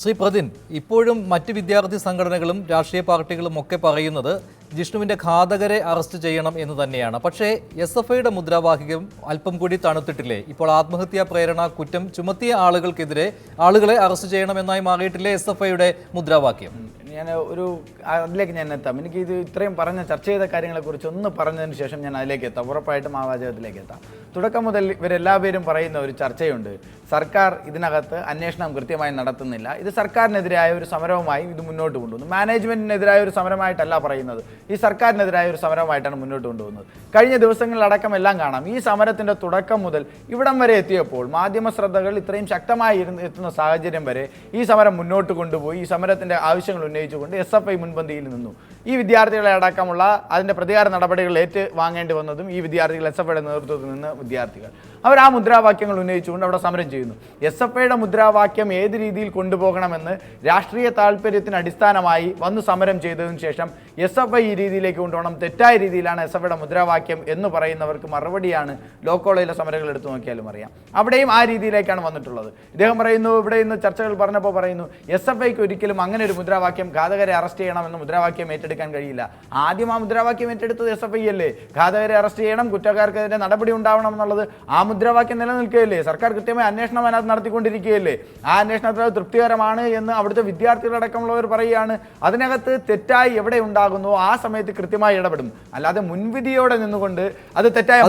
ശ്രീ പ്രതിൻ ഇപ്പോഴും മറ്റ് വിദ്യാർത്ഥി സംഘടനകളും രാഷ്ട്രീയ പാർട്ടികളും ഒക്കെ പറയുന്നത് ജിഷ്ണുവിന്റെ ഘാതകരെ അറസ്റ്റ് ചെയ്യണം എന്ന് തന്നെയാണ്. പക്ഷേ എസ് എഫ് ഐയുടെ മുദ്രാവാക്യം അല്പം കൂടി തണുത്തിട്ടില്ലേ? ഇപ്പോൾ ആത്മഹത്യാ പ്രേരണ കുറ്റം ചുമത്തിയ ആളുകൾക്കെതിരെ ആളുകളെ അറസ്റ്റ് ചെയ്യണം ചെയ്യണമെന്നായി മാറിയിട്ടില്ലേ എസ് എഫ് ഐയുടെ മുദ്രാവാക്യം? ഞാൻ ഒരു അതിലേക്ക് ഞാൻ എത്താം. എനിക്ക് ഇത് ഇത്രയും പറഞ്ഞ ചർച്ച ചെയ്ത കാര്യങ്ങളെക്കുറിച്ച് ഒന്ന് പറഞ്ഞതിന് ശേഷം ഞാൻ അതിലേക്ക് എത്താം. ഉറപ്പായിട്ടും ആ വാചകത്തിലേക്ക് എത്താം. തുടക്കം മുതൽ ഇവരെല്ലാവരും പറയുന്ന ഒരു ചർച്ചയുണ്ട്. സർക്കാർ ഇതിനകത്ത് അന്വേഷണം കൃത്യമായി നടത്തുന്നില്ല. ഇത് സർക്കാരിനെതിരായ ഒരു സമരവുമായി ഇത് മുന്നോട്ട് കൊണ്ടുവന്നു. മാനേജ്മെന്റിനെതിരായ ഒരു സമരമായിട്ടല്ല പറയുന്നത്. ഈ സർക്കാരിനെതിരായ ഒരു സമരമായിട്ടാണ് മുന്നോട്ട് കൊണ്ടുപോകുന്നത്. കഴിഞ്ഞ ദിവസങ്ങളിലടക്കം എല്ലാം കാണാം. ഈ സമരത്തിന്റെ തുടക്കം മുതൽ ഇവിടം വരെ എത്തിയപ്പോൾ മാധ്യമ ശ്രദ്ധകൾ ഇത്രയും ശക്തമായി എത്തുന്ന സാഹചര്യം വരെ ഈ സമരം മുന്നോട്ട് കൊണ്ടുപോയി ഈ സമരത്തിന്റെ ആവശ്യങ്ങൾ ഉന്നയിച്ചുകൊണ്ട് എസ് എഫ് ഐ മുൻപന്തിയിൽ നിന്നു. ഈ വിദ്യാർത്ഥികളെ അടക്കമുള്ള അതിന്റെ പ്രതികാര നടപടികൾ ഏറ്റ് വാങ്ങേണ്ടി വന്നതും ഈ വിദ്യാർത്ഥികൾ എസ് എഫ് ഐയുടെ നേതൃത്വത്തിൽ നിന്ന് വിദ്യാർത്ഥികൾ. അവർ ആ മുദ്രാവാക്യങ്ങൾ ഉന്നയിച്ചുകൊണ്ട് അവിടെ സമരം ചെയ്യുന്നു. എസ് എഫ് ഐയുടെ മുദ്രാവാക്യം ഏത് രീതിയിൽ കൊണ്ടുപോകണമെന്ന് രാഷ്ട്രീയ താല്പര്യത്തിന് അടിസ്ഥാനമായി വന്ന് സമരം ചെയ്തതിനു ശേഷം എസ് എഫ് ഐ ഈ രീതിയിലേക്ക് കൊണ്ടുപോകണം. തെറ്റായ രീതിയിലാണ് എസ് എഫ് മുദ്രാവാക്യം എന്ന് പറയുന്നവർക്ക് മറുപടിയാണ് ലോ കോളേജിലെ സമരങ്ങൾ എടുത്തു നോക്കിയാലും അറിയാം. അവിടെയും ആ രീതിയിലേക്കാണ് വന്നിട്ടുള്ളത്. ഇദ്ദേഹം പറയുന്നു ഇവിടെ ഇന്ന് ചർച്ചകൾ പറഞ്ഞപ്പോൾ പറയുന്നു എസ് എഫ് ഐക്ക് ഒരിക്കലും അങ്ങനെ ഒരു മുദ്രാവാക്യം ഘാതകരെ അറസ്റ്റ് ചെയ്യണം ചെയ്യണമെന്ന് മുദ്രാവാക്യം ഏറ്റെടുക്കാൻ കഴിയില്ല. ആദ്യം ആ മുദ്രാവാക്യം ഏറ്റെടുത്തത് എസ് എഫ് ഐ അല്ലേ? ഘാതകരെ അറസ്റ്റ് ചെയ്യണം കുറ്റക്കാർക്കെതിരെ നടപടി ഉണ്ടാവണം എന്നുള്ളത് ആ മുദ്രാവാക്യം നിലനിൽക്കുകയല്ലേ? സർക്കാർ കൃത്യമായി അന്വേഷണം അതിനകത്ത് നടത്തിക്കൊണ്ടിരിക്കുകയല്ലേ? ആ അന്വേഷണത്തിൽ തൃപ്തികരമാണ് എന്ന് അവിടുത്തെ വിദ്യാർത്ഥികളടക്കമുള്ളവർ പറയുകയാണ്. അതിനകത്ത് തെറ്റായി എവിടെ ഉണ്ടാകുന്നു? ആ സമയത്ത് കൃത്യമായി ഇടപെടും. അല്ലാതെ മുൻവിധിയോടെ നിന്നുകൊണ്ട് അത് തെറ്റായ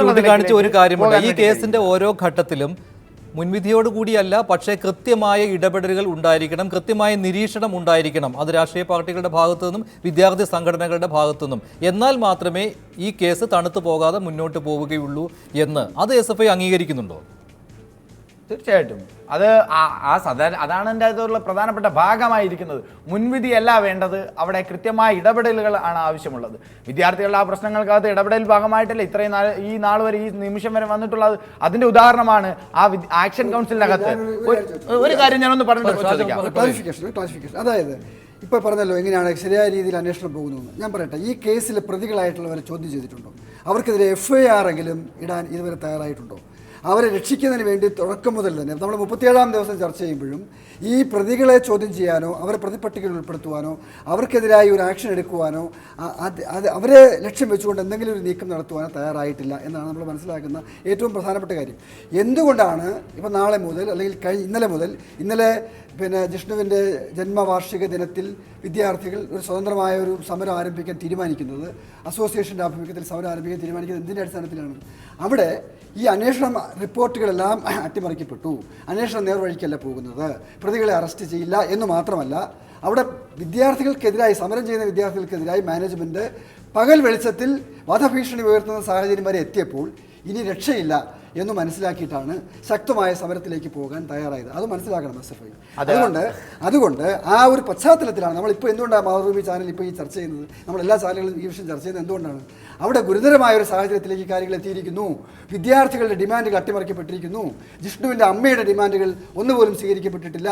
ചൂണ്ടിക്കാണിച്ച ഒരു കാര്യമാണ് കാര്യമുണ്ട് ഈ കേസിന്റെ ഓരോ ഘട്ടത്തിലും മുൻവിധിയോട് കൂടിയല്ല പക്ഷേ കൃത്യമായ ഇടപെടലുകൾ ഉണ്ടായിരിക്കണം കൃത്യമായ നിരീക്ഷണം ഉണ്ടായിരിക്കണം. അത് രാഷ്ട്രീയ പാർട്ടികളുടെ ഭാഗത്തു നിന്നും വിദ്യാർത്ഥി സംഘടനകളുടെ ഭാഗത്തു നിന്നും. എന്നാൽ മാത്രമേ ഈ കേസ് തണുത്തു പോകാതെ മുന്നോട്ട് പോവുകയുള്ളൂ എന്ന്. അത് എസ് എഫ് ഐ അംഗീകരിക്കുന്നുണ്ടോ? തീർച്ചയായിട്ടും. അത് ആ- സദാ അതാണ് എന്റെ അതിലുള്ള പ്രധാനപ്പെട്ട ഭാഗമായിരിക്കുന്നത്. മുൻവിധിയല്ല വേണ്ടത്. അവിടെ കൃത്യമായ ഇടപെടലുകൾ ആണ് ആവശ്യമുള്ളത്. വിദ്യാർത്ഥികളുടെ ആ പ്രശ്നങ്ങൾക്കകത്ത് ഇടപെടൽ ഭാഗമായിട്ടല്ല ഇത്രയും നാൾ ഈ നാൾ വരെ ഈ നിമിഷം വരെ വന്നിട്ടുള്ളത് അതിന്റെ ഉദാഹരണമാണ് ആ ആക്ഷൻ കൗൺസിലിനകത്ത്. ഒരു- കാര്യം ഞാനൊന്ന് പറഞ്ഞു അതായത് ഇപ്പോൾ പറഞ്ഞല്ലോ എങ്ങനെയാണ് ശരിയായ രീതിയിൽ അന്വേഷണം പോകുന്നതെന്ന്. ഞാൻ പറയട്ടെ ഈ കേസിൽ പ്രതികളായിട്ടുള്ളവരെ ചോദ്യം ചെയ്തിട്ടുണ്ടോ? അവർക്കെതിരെ എഫ് ഐ ആർ എങ്കിലും ഇടാൻ ഇതുവരെ തയ്യാറായിട്ടുണ്ടോ? അവരെ രക്ഷിക്കുന്നതിന് വേണ്ടി തുടക്കം മുതൽ തന്നെ നമ്മൾ മുപ്പത്തിയേഴാം ദിവസം ചർച്ച ചെയ്യുമ്പോഴും ഈ പ്രതികളെ ചോദ്യം ചെയ്യാനോ അവരെ പ്രതിപട്ടികയിൽ ഉൾപ്പെടുത്തുവാനോ അവർക്കെതിരായി ഒരു ആക്ഷൻ എടുക്കുവാനോ അത് അവരെ ലക്ഷ്യം വെച്ചുകൊണ്ട് എന്തെങ്കിലും ഒരു നീക്കം നടത്തുവാനോ തയ്യാറായിട്ടില്ല എന്നാണ് നമ്മൾ മനസ്സിലാക്കുന്ന ഏറ്റവും പ്രധാനപ്പെട്ട കാര്യം. എന്തുകൊണ്ടാണ് ഇപ്പോൾ നാളെ മുതൽ അല്ലെങ്കിൽ കഴിഞ്ഞ ഇന്നലെ മുതൽ ഇന്നലെ പിന്നെ ജിഷ്ണുവിന്റെ ജന്മവാർഷിക ദിനത്തിൽ വിദ്യാർത്ഥികൾ ഒരു സ്വതന്ത്രമായ ഒരു സമരം ആരംഭിക്കാൻ തീരുമാനിക്കുന്നത് അസോസിയേഷന്റെ ആഭിമുഖ്യത്തിൽ സമരം ആരംഭിക്കാൻ തീരുമാനിക്കുന്നത് എന്തിന്റെ അടിസ്ഥാനത്തിലാണ്? അവിടെ ഈ അന്വേഷണ റിപ്പോർട്ടുകളെല്ലാം അട്ടിമറിക്കപ്പെട്ടു. അന്വേഷണം നേർവഴിക്കല്ല പോകുന്നത്. പ്രതികളെ അറസ്റ്റ് ചെയ്യില്ല എന്ന് മാത്രമല്ല അവിടെ വിദ്യാർത്ഥികൾക്കെതിരായി സമരം ചെയ്യുന്ന വിദ്യാർത്ഥികൾക്കെതിരായി മാനേജ്മെന്റ് പകൽ വെളിച്ചത്തിൽ വധഭീഷണി ഉയർത്തുന്ന സാഹചര്യം വരെ എത്തിയപ്പോൾ ഇനി രക്ഷയില്ല. എന്ന് മനസ്സിലാക്കിയിട്ടാണ് ശക്തമായ സമരത്തിലേക്ക് പോകാൻ തയ്യാറായത്. അത് മനസ്സിലാക്കണം എസ് അതുകൊണ്ട് അതുകൊണ്ട് ആ ഒരു പശ്ചാത്തലത്തിലാണ് നമ്മളിപ്പോൾ എന്തുകൊണ്ടാണ് മാതൃഭൂമി ചാനൽ ഇപ്പോൾ ഈ ചർച്ച ചെയ്യുന്നത്? നമ്മൾ എല്ലാ ചാനലുകളും ഈ വിഷയം ചർച്ച ചെയ്യുന്നത് എന്തുകൊണ്ടാണ്? അവിടെ ഗുരുതരമായ ഒരു സാഹചര്യത്തിലേക്ക് കാര്യങ്ങൾ എത്തിയിരിക്കുന്നു. വിദ്യാർത്ഥികളുടെ ഡിമാൻഡുകൾ അട്ടിമറിക്കപ്പെട്ടിരിക്കുന്നു. ജിഷ്ണുവിന്റെ അമ്മയുടെ ഡിമാൻഡുകൾ ഒന്നുപോലും സ്വീകരിക്കപ്പെട്ടിട്ടില്ല.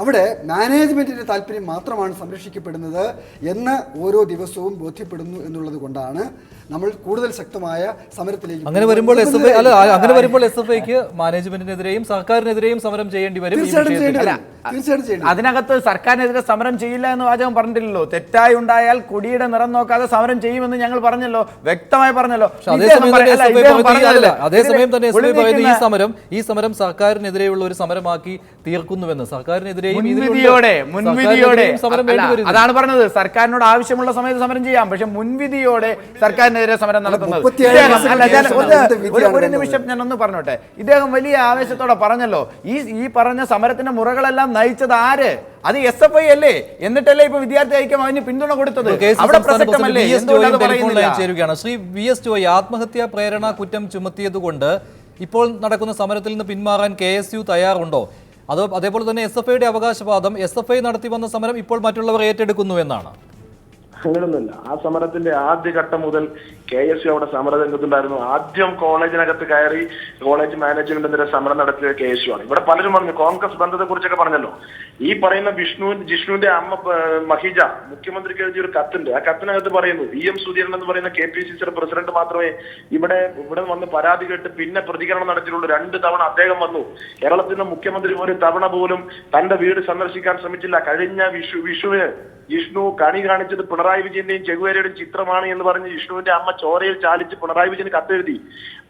അവിടെ മാനേജ്മെന്റിന്റെ താല്പര്യം മാത്രമാണ് സംരക്ഷിക്കപ്പെടുന്നത് എന്ന് ഓരോ ദിവസവും ബോധ്യപ്പെടുന്നു എന്നുള്ളത് കൊണ്ടാണ് നമ്മൾ കൂടുതൽ ശക്തമായ സമരത്തിലേക്ക് അങ്ങനെ വരുമ്പോൾ അല്ല അങ്ങനെ വരുമ്പോൾ എസ് എഫ് ഐക്ക് മാനേജ്മെന്റിനെതിരെയും സർക്കാരിനെതിരെയും സമരം ചെയ്യേണ്ടി വരും ഈ തീർച്ചയായിട്ടും വിഷയത്തിൽ. ചെയ്യേണ്ടി വരും. തീർച്ചയായിട്ടും ചെയ്യേണ്ടി വരും. അതിനകത്ത് സർക്കാരിനെതിരെ സമരം ചെയ്യില്ല എന്ന് വാചകം പറഞ്ഞിട്ടില്ലല്ലോ. തെറ്റായി ഉണ്ടായാൽ കൊടിയുടെ നിറം നോക്കാതെ സമരം ചെയ്യുമെന്ന് ഞങ്ങൾ പറഞ്ഞല്ലോ. വ്യക്തമായി പറഞ്ഞല്ലോ. പക്ഷെ ഇദ്ദേഹം അതേസമയം പറ- തന്നെ അല്ല, എസ് ഇദ്ദേഹം പറയുന്നത് പറഞ്ഞതല്ലേ, അല്ല, അതേസമയം തന്നെ എസ് എഫ് പറയുന്നത് ഈ സമരം ഈ സമരം സർക്കാരിനെതിരെയുള്ള ഒരു സമരമാക്കി തീർക്കുന്നുവെന്ന്. സർക്കാരിനെതിരെയും ഇതിലുണ്ട്. മുൻവിധിയോടെ മുൻവിധിയോടെ. സർക്കാരിനെതിരെയും സമരം അല്ല, വേണ്ടി വരുന്നു അതാണ് പറഞ്ഞത്. സർക്കാരിനോട് ആവശ്യമുള്ള സമയത്ത് സമരം ചെയ്യാം. പക്ഷെ മുൻവിധിയോടെ സർക്കാരിനെതിരെ സമരം നടത്തുന്നത്. മുപ്പത്തിയേഴ് ഇദ്ദേഹം- ദിവസം അല്ല, ഞാൻ ശേഷം ഒന്ന് ഒരു- വിധിയാണ് നിമിഷം ഞാൻ ഒന്ന് പറഞ്ഞോട്ടെ. ഇദ്ദേഹം വലിയ ആവേശത്തോടെ പറഞ്ഞല്ലോ ഈ ഈ പറഞ്ഞ സമരത്തിന്റെ മുറകളെല്ലാം നയിച്ചത് ആര്? അത് എസ് എഫ് ഐ അല്ലേ? എന്നിട്ടല്ലേ ഇപ്പൊ വിദ്യാർത്ഥി ഐക്യം അതിന് പിന്തുണ കൊടുത്തത്? അവിടെ പ്രസക്തമല്ലേ? ചേരുകയാണ്. ശ്രീ വി എസ് ജോയി ആത്മഹത്യാ പ്രേരണ കുറ്റം ചുമത്തിയതുകൊണ്ട് ഇപ്പോൾ നടക്കുന്ന സമരത്തിൽ നിന്ന് പിന്മാറാൻ കെ എസ് യു തയ്യാറുണ്ടോ? അതോ അതേപോലെ തന്നെ എസ് എഫ് ഐയുടെ അവകാശവാദം എസ് എഫ് ഐ നടത്തി വന്ന സമരം ഇപ്പോൾ മറ്റുള്ളവർ ഏറ്റെടുക്കുന്നു എന്നാണ്. അങ്ങനൊന്നുമില്ല ആ സമരത്തിന്റെ ആദ്യ ഘട്ടം മുതൽ കെ എസ് യു അവിടെ സമരരംഗത്തുണ്ടായിരുന്നു ആദ്യം കോളേജിനകത്ത് കയറി കോളേജ് മാനേജ്മെന്റിനെതിരെ സമരം നടത്തിയ കെ എസ് യു ആണ്. ഇവിടെ പലരും പറഞ്ഞു കോൺഗ്രസ് ബന്ധത്തെ കുറിച്ചൊക്കെ പറഞ്ഞല്ലോ. ഈ പറയുന്ന വിഷ്ണു ജിഷ്ണുവിന്റെ അമ്മ മഹിജ മുഖ്യമന്ത്രിക്ക് എഴുതിയ ഒരു കത്തുണ്ട്. ആ കത്തിനകത്ത് പറയുന്നു വി എം സുധീരൻ എന്ന് പറയുന്ന കെ പി സി സിയുടെ പ്രസിഡന്റ് മാത്രമേ ഇവിടെ ഇവിടെ വന്ന് പരാതി കേട്ട് പിന്നെ പ്രതികരണം നടത്തിയിട്ടുള്ളൂ. രണ്ട് തവണ അദ്ദേഹം വന്നു. കേരളത്തിന്റെ മുഖ്യമന്ത്രി ഒരു തവണ പോലും തന്റെ വീട് സന്ദർശിക്കാൻ ശ്രമിച്ചില്ല. കഴിഞ്ഞ വിഷു വിഷുവിന് ജിഷ്ണു കണി കാണിച്ചത് പിണറായി വിജയന്റെയും ചെകുവേരയുടെയും ചിത്രമാണ് എന്ന് പറഞ്ഞ് വിഷ്ണുവിന്റെ അമ്മ ചോരയിൽ ചാലിച്ച് പിണറായി വിജയന് കത്തെഴുതി.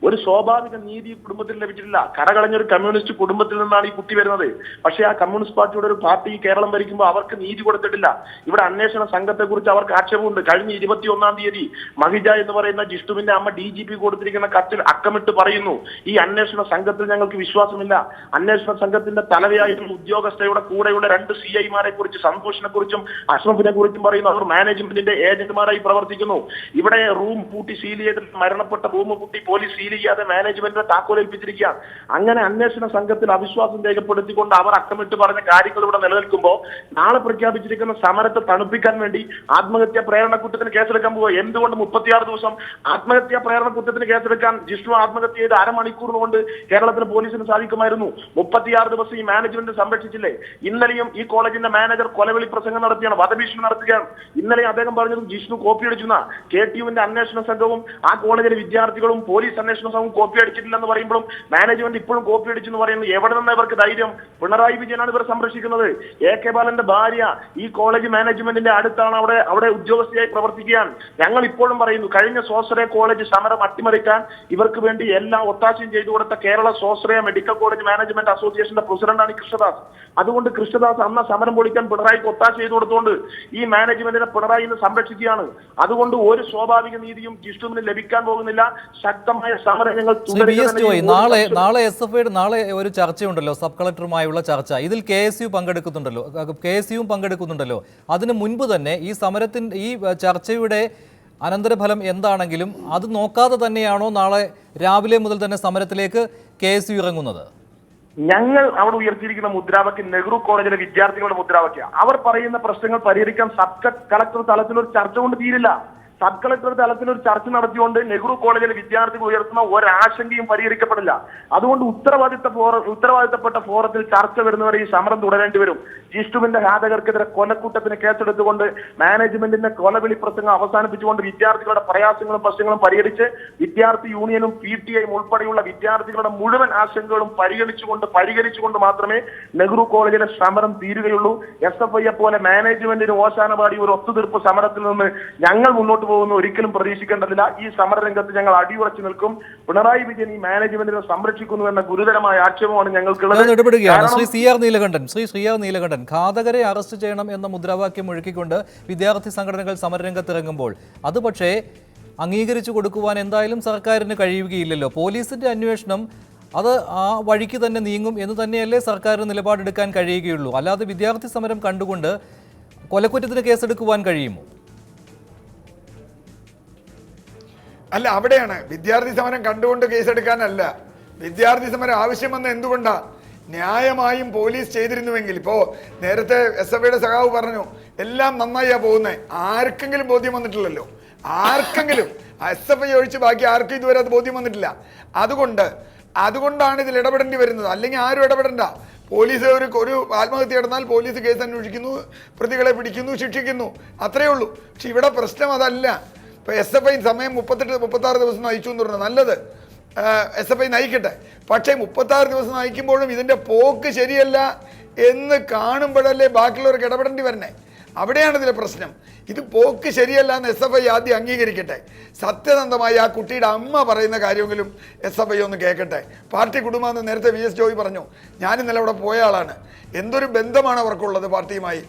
ഒരു സ്വാഭാവിക നീതി കുടുംബത്തിൽ ലഭിച്ചിട്ടില്ല. കരകളഞ്ഞൊരു കമ്മ്യൂണിസ്റ്റ് കുടുംബത്തിൽ നിന്നാണ് ഈ കുട്ടി വരുന്നത്. പക്ഷേ ആ കമ്മ്യൂണിസ്റ്റ് പാർട്ടിയുടെ ഒരു പാർട്ടി കേരളം ഭരിക്കുമ്പോൾ അവർക്ക് നീതി കൊടുത്തിട്ടില്ല. ഇവിടെ അന്വേഷണ സംഘത്തെ കുറിച്ച് അവർക്ക് ആക്ഷേപമുണ്ട്. കഴിഞ്ഞ ഇരുപത്തി ഒന്നാം തീയതി മഹിജ എന്ന് പറയുന്ന ജിഷ്ണുവിന്റെ അമ്മ ഡി ജി പി കൊടുത്തിരിക്കുന്ന കത്തിൽ അക്കമിട്ട് പറയുന്നു ഈ അന്വേഷണ സംഘത്തിൽ ഞങ്ങൾക്ക് വിശ്വാസമില്ല. അന്വേഷണ സംഘത്തിന്റെ തലവയായിട്ടുള്ള ഉദ്യോഗസ്ഥയുടെ കൂടെയുള്ള രണ്ട് സി ഐമാരെ കുറിച്ച് സന്തോഷിനെ കുറിച്ചും അഷ്റഫിനെ കുറിച്ചും പറയുന്നു. അവർ മാനേജ്മെന്റിന്റെ ഏജന്റുമാരായി പ്രവർത്തിക്കുന്നു. ഇവിടെ റൂം പൂട്ടി സീൽ ചെയ്ത് മരണപ്പെട്ട റൂം പൂട്ടി പോലീസ് സീൽ ചെയ്യാതെ മാനേജ്മെന്റിനെ താക്കോലേൽപ്പിച്ചിരിക്കുക അങ്ങനെ അന്വേഷണ സംഘത്തിൽ അവിശ്വാസം രേഖപ്പെടുത്തിക്കൊണ്ട് അവർ അക്കമിട്ട് പറഞ്ഞ കാര്യങ്ങൾ ഇവിടെ നിലനിൽക്കുമ്പോൾ നാളെ പ്രഖ്യാപിച്ചിരിക്കുന്ന സമരത്തെ തണുപ്പിക്കാൻ വേണ്ടി ആത്മഹത്യാ പ്രേരണ കുറ്റത്തിന് കേസെടുക്കാൻ പോകുക എന്തുകൊണ്ട് മുപ്പത്തിയാറ് ദിവസം ആത്മഹത്യാ പ്രേരണ കുറ്റത്തിന് കേസെടുക്കാൻ ജിഷ്ണു ആത്മഹത്യ ചെയ്ത് അരമണിക്കൂർ കൊണ്ട് കേരളത്തിലെ പോലീസിന് സാധിക്കുമായിരുന്നു? മുപ്പത്തിയാറ് ദിവസം ഈ മാനേജ്മെന്റ് സംരക്ഷിച്ചില്ലേ? ഇന്നലെയും ഈ കോളേജിന്റെ മാനേജർ കൊലവിളി പ്രസംഗം നടത്തിയാണ് വധഭീഷണി നടത്തുകയാണ്. ഇന്നലെ അദ്ദേഹം പറഞ്ഞത് ജിഷ്ണു കോപ്പി അടിച്ചെന്ന കെ ടി യുവിന്റെ അന്വേഷണ സംഘവും ആ കോളേജിലെ വിദ്യാർത്ഥികളും പോലീസ് അന്വേഷണ സംഘവും കോപ്പി അടിച്ചിട്ടില്ലെന്ന് പറയുമ്പോഴും മാനേജ്മെന്റ് ഇപ്പോഴും കോപ്പി അടിച്ചെന്ന് പറയുന്നത് എവിടെ നിന്ന് ഇവർക്ക് ധൈര്യം? പിണറായി വിജയനാണ് ഇവർ സംരക്ഷിക്കുന്നത്. എ കെ ബാലന്റെ ഭാര്യ ഈ കോളേജ് മാനേജ്മെന്റിന്റെ അടുത്താണ് അവിടെ അവിടെ ഉദ്യോഗസ്ഥയായി പ്രവർത്തിക്കുകയാണ്. ഞങ്ങൾ ഇപ്പോഴും പറയുന്നു കഴിഞ്ഞ സ്വാശ്രയ കോളേജ് സമരം അട്ടിമറിക്കാൻ ഇവർക്ക് വേണ്ടി എല്ലാം ഒത്താശയും ചെയ്തു കൊടുത്ത കേരള സ്വാശ്രയ മെഡിക്കൽ കോളേജ് മാനേജ്മെന്റ് അസോസിയേഷന്റെ പ്രസിഡന്റാണ് കൃഷ്ണദാസ്. അതുകൊണ്ട് കൃഷ്ണദാസ് അന്ന് സമരം പൊളിക്കാൻ പിണറായിക്ക് ഒത്താശ ചെയ്തു കൊടുത്തുകൊണ്ട് ഈ മാനേജ്മെന്റിനെ പിണറായി ഇന്ന് സംരക്ഷിക്കുകയാണ്. അതുകൊണ്ട് ഒരു സ്വാഭാവിക നീതിയും ജിഷ്ണുവിന് ലഭിക്കാൻ പോകുന്നില്ല. ശക്തമായ സമരങ്ങൾ ഞങ്ങൾ നാളെ നാളെ എസ് എഫ് ഐയുടെ നാളെ ഒരു ചർച്ചയുണ്ടല്ലോ സബ് കളക്ടറുമായുള്ള ചർച്ച. ഇതിൽ കെ എസ് യു പങ്കെടുക്കുന്നുണ്ടല്ലോ കെ എസ് യുവും പങ്കെടുക്കുന്നുണ്ടല്ലോ. അതിന് മുൻപ് തന്നെ ഈ സമരത്തിന്റെ ഈ ചർച്ചയുടെ അനന്തരഫലം എന്താണെങ്കിലും അത് നോക്കാതെ തന്നെയാണോ നാളെ രാവിലെ മുതൽ തന്നെ സമരത്തിലേക്ക് കെ എസ് യു ഇറങ്ങുന്നത്? ഞങ്ങൾ അവിടെ ഉയർത്തിയിരിക്കുന്ന മുദ്രാവാക്യം നെഹ്റു കോളേജിലെ വിദ്യാർത്ഥികളുടെ മുദ്രാവാക്യം അവർ പറയുന്ന പ്രശ്നങ്ങൾ പരിഹരിക്കാൻ സബ് കളക്ടർ തലത്തിൽ ഒരു ചർച്ച കൊണ്ട് തീരില്ല. സബ് കളക്ടർ തലത്തിൽ ഒരു ചർച്ച നടത്തിയുകൊണ്ട് നെഹ്റു കോളേജിലെ വിദ്യാർത്ഥികൾ ഉയർത്തുന്ന ഒരാശങ്കയും പരിഹരിക്കപ്പെടില്ല. അതുകൊണ്ട് ഉത്തരവാദിത്ത ഉത്തരവാദിത്തപ്പെട്ട ഫോറത്തിൽ ചർച്ച വരുന്നവരെ ഈ സമരം തുടരേണ്ടി വരും. ജിഷ്ടുവിന്റെ ഘാതകർക്കെതിരെ കൊലക്കൂട്ടത്തിന് കേസെടുത്തുകൊണ്ട് മാനേജ്മെന്റിന്റെ കൊലവിളി പ്രസംഗം അവസാനിപ്പിച്ചുകൊണ്ട് വിദ്യാർത്ഥികളുടെ പ്രയാസങ്ങളും പ്രശ്നങ്ങളും പരിഹരിച്ച് വിദ്യാർത്ഥി യൂണിയനും പി ടി ഐയും ഉൾപ്പെടെയുള്ള വിദ്യാർത്ഥികളുടെ മുഴുവൻ ആശങ്കകളും പരിഗണിച്ചുകൊണ്ട് പരിഹരിച്ചുകൊണ്ട് മാത്രമേ നെഹ്റു കോളേജിലെ സമരം തീരുകയുള്ളൂ. എസ് എഫ് ഐയെ പോലെ മാനേജ്മെന്റിന് ഓശാനപാടി ഒരു ഒത്തുതീർപ്പ് സമരത്തിൽ നിന്ന് ഞങ്ങൾ മുന്നോട്ട് പോകുന്ന ഒരിക്കലും പ്രതീക്ഷിക്കേണ്ടതില്ല. ഈ സമരരംഗത്ത് ഞങ്ങൾ അടിയുറച്ചു നിൽക്കും. പിണറായി വിജയൻ ഈ മാനേജ്മെന്റിനെ സംരക്ഷിക്കുന്നു എന്ന ഗുരുതരമായ ആക്ഷേപമാണ് ഞങ്ങൾക്കുള്ളത്. ഇടപെടുകയാണ് Shri C R Neelakandan Shri Shri R Neelakandan ഘാതകരെ arrest ചെയ്യണം എന്ന മുദ്രാവാക്യം ഒഴുക്കിക്കൊണ്ട് വിദ്യാർത്ഥി സംഘടനകൾ സമരരംഗത്തിറങ്ങുമ്പോൾ അത് പക്ഷേ അംഗീകരിച്ചു കൊടുക്കുവാൻ എന്തായാലും സർക്കാരിന് കഴിയുകയില്ലല്ലോ. പോലീസിന്റെ അന്വേഷണം അത് ആ വഴിക്ക് തന്നെ നീങ്ങും എന്ന് തന്നെയല്ലേ സർക്കാരിന് നിലപാടെടുക്കാൻ കഴിയുകയുള്ളൂ. അല്ലാതെ വിദ്യാർത്ഥി സമരം കണ്ടുകൊണ്ട് കൊലക്കുറ്റത്തിന് കേസെടുക്കുവാൻ കഴിയുമോ? അല്ല അവിടെയാണ്. വിദ്യാർത്ഥി സമരം കണ്ടുകൊണ്ട് കേസെടുക്കാനല്ല. വിദ്യാർത്ഥി സമരം ആവശ്യം വന്ന എന്തുകൊണ്ടാ? ന്യായമായും പോലീസ് ചെയ്തിരുന്നുവെങ്കിൽ. ഇപ്പോ നേരത്തെ എസ് എഫ് ഐയുടെ സഖാവ് പറഞ്ഞു എല്ലാം നന്നായിയാ പോകുന്നത് ആർക്കെങ്കിലും ബോധ്യം വന്നിട്ടില്ലല്ലോ. ആർക്കെങ്കിലും. എസ് എഫ് ഐ ഒഴിച്ച് ബാക്കി ആർക്കും ഇതുവരെ അത് ബോധ്യം വന്നിട്ടില്ല. അതുകൊണ്ട് അതുകൊണ്ടാണ് ഇതിൽ ഇടപെടേണ്ടി വരുന്നത്. അല്ലെങ്കിൽ ആരും ഇടപെടണ്ട. പോലീസ് ഒരു ഒരു ആത്മഹത്യ നടന്നാൽ പോലീസ് കേസ് അന്വേഷിക്കുന്നു പ്രതികളെ പിടിക്കുന്നു ശിക്ഷിക്കുന്നു. അത്രയേ ഉള്ളൂ. പക്ഷെ ഇവിടെ പ്രശ്നം അതല്ല. ഇപ്പൊ എസ് എഫ് ഐ സമയം മുപ്പത്തെട്ട് മുപ്പത്താറ് ദിവസം നയിച്ചു എന്ന് പറഞ്ഞാൽ നല്ലത്. എസ് എഫ് ഐ നയിക്കട്ടെ. പക്ഷേ മുപ്പത്താറ് ദിവസം നയിക്കുമ്പോഴും ഇതിന്റെ പോക്ക് ശരിയല്ല എന്ന് കാണുമ്പോഴല്ലേ ബാക്കിയുള്ളവർക്ക് ഇടപെടേണ്ടി വരണേ? അവിടെയാണ് ഇതിലെ പ്രശ്നം. ഇത് പോക്ക് ശരിയല്ല എന്ന് എസ് എഫ് ഐ ആദ്യം അംഗീകരിക്കട്ടെ. സത്യസന്ധമായി ആ കുട്ടിയുടെ അമ്മ പറയുന്ന കാര്യമെങ്കിലും എസ് എഫ് ഐ ഒന്ന് കേൾക്കട്ടെ. പാർട്ടി കുടുംബമെന്ന് നേരത്തെ വി എസ് ജോയി പറഞ്ഞു ഞാൻ ഇന്നലെ അവിടെ പോയ ആളാണ്. എന്തൊരു ബന്ധമാണ് അവർക്കുള്ളത് പാർട്ടിയുമായി?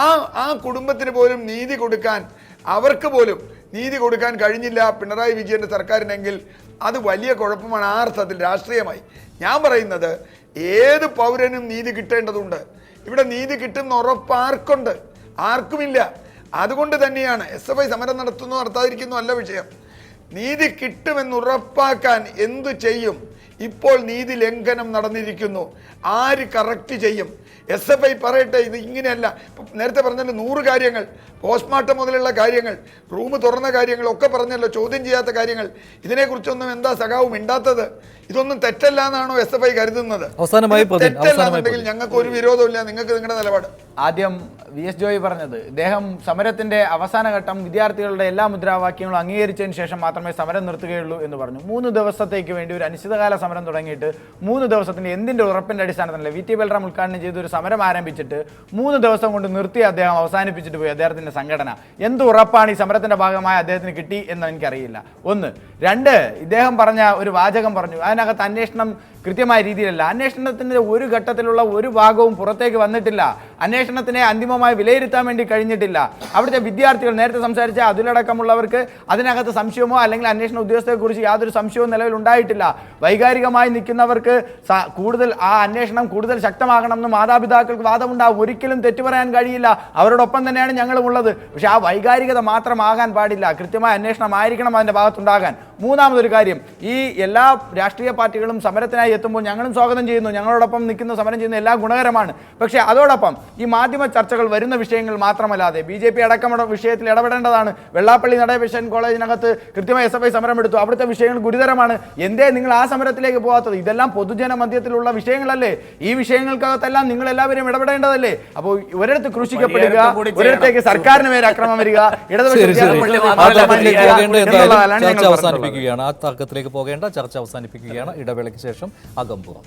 ആ ആ കുടുംബത്തിന് പോലും നീതി കൊടുക്കാൻ അവർക്ക് പോലും നീതി കൊടുക്കാൻ കഴിഞ്ഞില്ല പിണറായി വിജയന്റെ സർക്കാരിനെങ്കിൽ അത് വലിയ കുഴപ്പമാണ് ആ അർത്ഥത്തിൽ രാഷ്ട്രീയമായി. ഞാൻ പറയുന്നത് ഏത് പൗരനും നീതി കിട്ടേണ്ടതുണ്ട്. ഇവിടെ നീതി കിട്ടുന്ന ഉറപ്പ് ആർക്കുണ്ട്? ആർക്കുമില്ല. അതുകൊണ്ട് തന്നെയാണ് എസ് എഫ് ഐ സമരം നടത്തുന്നു നടത്താതിരിക്കുന്നു അല്ല വിഷയം. നീതി കിട്ടുമെന്ന് ഉറപ്പാക്കാൻ എന്തു ചെയ്യും? ഇപ്പോൾ നീതി ലംഘനം നടന്നിരിക്കുന്നു. ആര് കറക്റ്റ് ചെയ്യും? എസ് എഫ് ഐ പറയട്ടെ ഇത് ഇങ്ങനെയല്ല. ഇപ്പം നേരത്തെ പറഞ്ഞല്ലോ നൂറ് കാര്യങ്ങൾ പോസ്റ്റ്മോർട്ടം മുതലുള്ള കാര്യങ്ങൾ റൂം തുറന്ന കാര്യങ്ങൾ ഒക്കെ പറഞ്ഞല്ലോ ചോദ്യം ചെയ്യാത്ത കാര്യങ്ങൾ. ഇതിനെക്കുറിച്ചൊന്നും എന്താ സഖാവ് മിണ്ടാത്തത്? ഇതൊന്നും തെറ്റല്ല എന്നാണോ എസ് എഫ് ഐ കരുതുന്നത്? തെറ്റല്ല എന്നുണ്ടെങ്കിൽ ഞങ്ങൾക്ക് ഒരു വിരോധമില്ല നിങ്ങൾക്ക് നിങ്ങളുടെ നിലപാട്. ആദ്യം വി എസ് ജോയി പറഞ്ഞത്. ഇദ്ദേഹം സമരത്തിന്റെ അവസാന ഘട്ടം വിദ്യാർത്ഥികളുടെ എല്ലാ മുദ്രാവാക്യങ്ങളും അംഗീകരിച്ചതിന് ശേഷം മാത്രമേ സമരം നിർത്തുകയുള്ളൂ എന്ന് പറഞ്ഞു. മൂന്ന് ദിവസത്തേക്ക് വേണ്ടി ഒരു അനിശ്ചിതകാല സമരം തുടങ്ങിയിട്ട് മൂന്ന് ദിവസത്തിന്റെ എന്തിന്റെ ഉറപ്പിന്റെ അടിസ്ഥാനത്തിലല്ല വി ടി ബൽറാം ഉദ്ഘാടനം ചെയ്ത ഒരു സമരം ആരംഭിച്ചിട്ട് മൂന്ന് ദിവസം കൊണ്ട് നിർത്തി അദ്ദേഹം അവസാനിപ്പിച്ചിട്ട് പോയി അദ്ദേഹത്തിന്റെ സംഘടന. എന്ത് ഉറപ്പാണ് ഈ സമരത്തിന്റെ ഭാഗമായി അദ്ദേഹത്തിന് കിട്ടി എന്ന് എനിക്കറിയില്ല. ഒന്ന്. രണ്ട് ഇദ്ദേഹം പറഞ്ഞ ഒരു വാചകം പറഞ്ഞു. അതിനകത്ത് അന്വേഷണം കൃത്യമായ രീതിയിലല്ല. അന്വേഷണത്തിന്റെ ഒരു ഘട്ടത്തിലുള്ള ഒരു ഭാഗവും പുറത്തേക്ക് വന്നിട്ടില്ല. അന്വേഷണത്തിനെ അന്തിമമായി വിലയിരുത്താൻ വേണ്ടി കഴിഞ്ഞിട്ടില്ല. അവിടുത്തെ വിദ്യാർത്ഥികൾ നേരത്തെ സംസാരിച്ച അതിലടക്കമുള്ളവർക്ക് അതിനകത്ത് സംശയമോ അല്ലെങ്കിൽ അന്വേഷണ ഉദ്യോഗസ്ഥരെക്കുറിച്ച് യാതൊരു സംശയവും നിലവിൽ ഉണ്ടായിട്ടില്ല. വൈകാരികമായി നിൽക്കുന്നവർക്ക് കൂടുതൽ ആ അന്വേഷണം കൂടുതൽ ശക്തമാകണമെന്ന് മാതാപിതാക്കൾക്ക് വാദമുണ്ടാകും ഒരിക്കലും തെറ്റു പറയാൻ കഴിയില്ല. അവരോടൊപ്പം തന്നെയാണ് ഞങ്ങളും ഉള്ളത്. പക്ഷെ ആ വൈകാരികത മാത്രമാകാൻ പാടില്ല. കൃത്യമായ അന്വേഷണം ആയിരിക്കണം അതിന്റെ ഭാഗത്തുണ്ടാകാൻ. മൂന്നാമതൊരു കാര്യം. ഈ എല്ലാ രാഷ്ട്രീയ പാർട്ടികളും സമരത്തിനായി എത്തുമ്പോൾ ഞങ്ങളും സ്വാഗതം ചെയ്യുന്നു ഞങ്ങളോടൊപ്പം നിൽക്കുന്ന സമരം ചെയ്യുന്ന എല്ലാം ഗുണകരമാണ്. പക്ഷേ അതോടൊപ്പം ഈ മാധ്യമ ചർച്ചകൾ വരുന്ന വിഷയങ്ങൾ മാത്രമല്ലാതെ ബി ജെ പി അടക്കമുള്ള വിഷയത്തിൽ ഇടപെടേണ്ടതാണ്. വെള്ളാപ്പള്ളി നടേശൻ കോളേജിനകത്ത് കൃത്യമായി എസ് എഫ് ഐ സമരം എടുത്തു. അവിടുത്തെ വിഷയങ്ങൾ ഗുരുതരമാണ്. എന്തേ നിങ്ങൾ ആ സമരത്തിലേക്ക് പോകാത്തത്? ഇതെല്ലാം പൊതുജന മധ്യത്തിലുള്ള വിഷയങ്ങളല്ലേ? ഈ വിഷയങ്ങൾക്കകത്തെല്ലാം നിങ്ങൾ എല്ലാവരും ഇടപെടേണ്ടതല്ലേ? അപ്പോൾ ഒരിടത്ത് ക്രൂശിക്കപ്പെടുക. ഒരിടത്തേക്ക് സർക്കാരിന് പേര് അക്രമം വരിക ഇടതുപക്ഷ അവസാനിപ്പിക്കുകയാണ്. ആ തർക്കത്തിലേക്ക് പോകേണ്ട ചർച്ച അവസാനിപ്പിക്കുകയാണ്. ഇടവേളയ്ക്ക് ശേഷം അകമ്പുറം